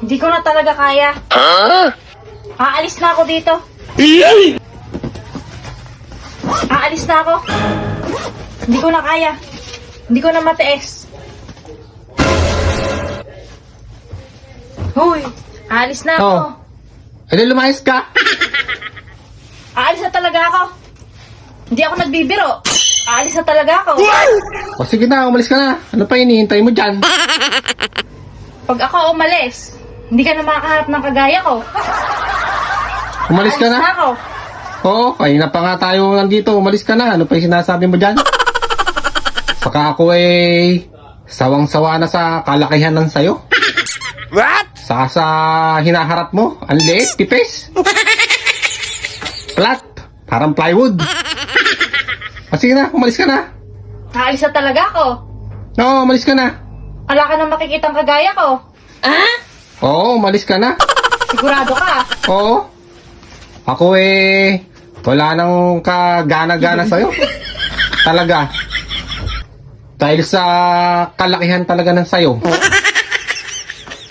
Hindi ko na talaga kaya. Aalis na ako dito. Aalis na ako. Hindi ko na kaya. Hindi ko na matiis. Hoy, aalis na ako. Oh. Eh, di lumayas ka. Aalis na talaga ako. Hindi ako nagbibiro. Aalis na talaga ako. O sige na, umalis ka na. Ano pa hinihintay mo dyan? Pag ako umalis, hindi ka na makakaharap ng kagaya ko. Umalis ka na? ako. Oo, kanina pa nga tayo nandito. Umalis ka na. Ano pa yung sinasabi mo dyan? Saka ako eh, sawang-sawa na sa kalakihan ng sayo. What? Saka sa hinaharap mo, ang liit, tipis. Flat, parang plywood. Sige na, umalis ka na. Aalis na talaga ako. Oo, umalis ka na. Wala ka nang makikitang kagaya ko. Oo, umalis ka na. Sigurado ka. Oo. Ako eh, wala nang kagana-gana sa'yo. Talaga. Dahil sa kalakihan talaga ng sayo.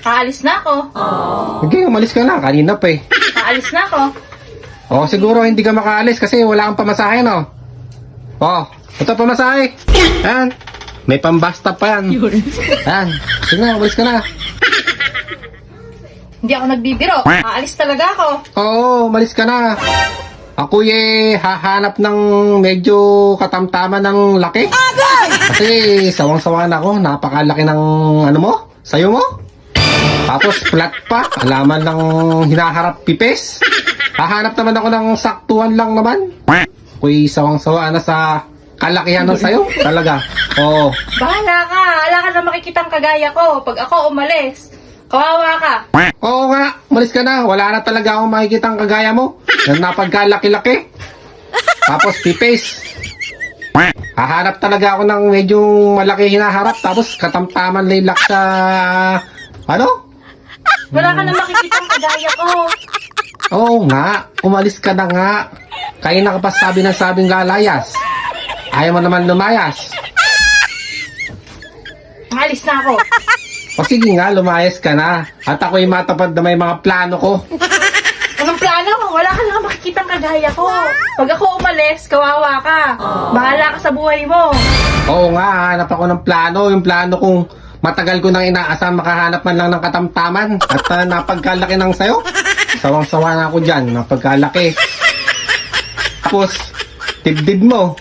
Aalis na ako. Sige, umalis ka na. Kanina pa eh. Aalis na ako. Oo, siguro hindi ka makaalis kasi wala kang pamasahe, no? Oo, ito pamasahe. Yan. May pambasta pa yan. Yan. Sige na, umalis ka na. Hindi ako nagbibiro. Aalis talaga ako. Oo, umalis ka na. Ako eh, hahanap ng medyo katamtaman ng laki. Kasi sawang-sawa na ako. Napakalaki ng ano mo? Sayo mo? Tapos flat pa. Alaman ng hinaharap pipes. Hahanap naman ako ng saktuan lang naman. Ako'y sawang-sawa na sa kalakihan ng sayo. Talaga. Oo. Bahala ka. Wala ka na makikitang kagaya ko. Pag ako umalis, kawawa ka. Oo nga, umalis ka na. Wala na talaga akong makikita ang kagaya mo. Na napagkalaki-laki. Tapos pipes. Hahanap talaga ako ng medyo malaki hinaharap. Tapos katamtaman lilak sa... Ano? Wala ka na makikitang kagaya ko. Oo nga, umalis ka na nga. Kaya na ka pa sabi ng sabing lalayas. Ayaw mo naman lumayas. Aalis na ako. O sige nga, lumayas ka na. At ako'y matapad na may mga plano ko. Anong plano? Wala ka na makikitang kagaya ko. Pag ako umalis, kawawa ka. Bahala ka sa buhay mo. Oo nga, hanap ako ng plano. Yung plano kong matagal ko nang inaasam makahanap man lang ng katamtaman. At uh, napagkalaki ng sayo. Sawang-sawa na ako dyan, napagkalaki. Tapos, tibdid mo.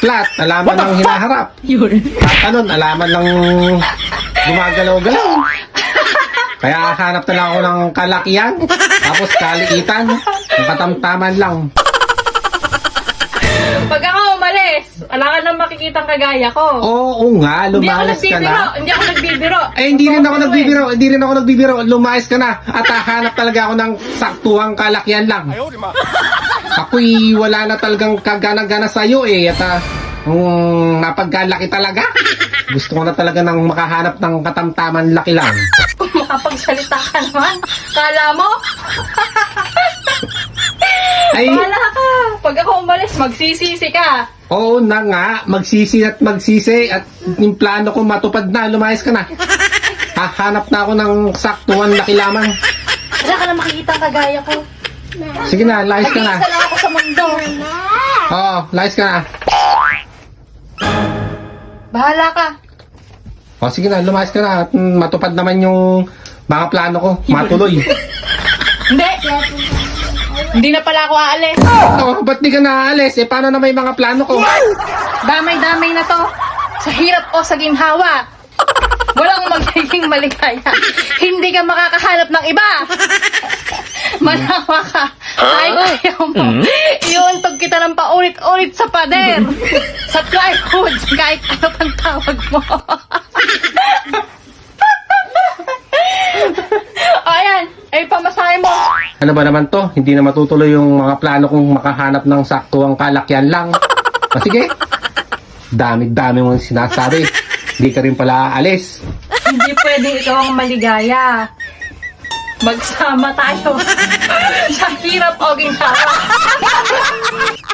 Flat, alaman ng hinaharap. Yun. Tatalon, alaman ng gumagalaw-galaw. Kaya hanap na lang ako ng kalakihan. Tapos kaliitan. Ang katamtaman lang. Pag ako umalis, wala ka na makikitang kagaya ko. Oo nga, Hindi ako lumayas ka nagbibiro. na. Hindi ako nagbibiro. Eh, hindi rin ako Totoo nagbibiro. Hindi rin ako nagbibiro. Lumayas ka na. At hahanap talaga ako ng saktuang kalakihan lang. Ako'y wala na talagang kagana-gana sa'yo eh. At ah, um, napagkalaki talaga. Gusto ko na talaga ng makahanap ng katamtaman laki lang. eh. Makapagsalita ka naman. Kala mo? Ay, Bahala ka. Pag ako umalis, magsisisi ka. oo na nga. Magsisi at magsisi. At yung plano ko matupad na. Lumayas ka na. Hahanap na ako ng saktuan laki lamang. Wala ka na makikitang kagaya ko. Sige na, layas ka na. Nag-iisa lang ako sa mundo. Oo, layas ka na. Bahala ka. O sige na, lumayas ka na at matupad naman yung mga plano ko. Matuloy. Hindi. Hindi na pala ako aalis. Oh, ba't di ka naaalis? Eh, paano na may mga plano ko? Damay-damay na to. Sa hirap o sa ginhawa. Walang magiging maligaya. Hindi ka makakahanap ng iba. Manawa ka. Ay, ayaw mo. Iuntog kita ng paulit-ulit sa pader. sa plywood. Kahit ano pang tawag mo. o, ayan. Ay, pamasahe mo. Ano ba naman to? Hindi na matutuloy yung mga plano kong makahanap ng saktuang kalakyan lang. O sige. Dami-dami mong sinasabi. Hindi ka rin pala aalis. Hindi pwedeng ikaw ang maligaya. Magsama tayo sa hirap o ginhawa.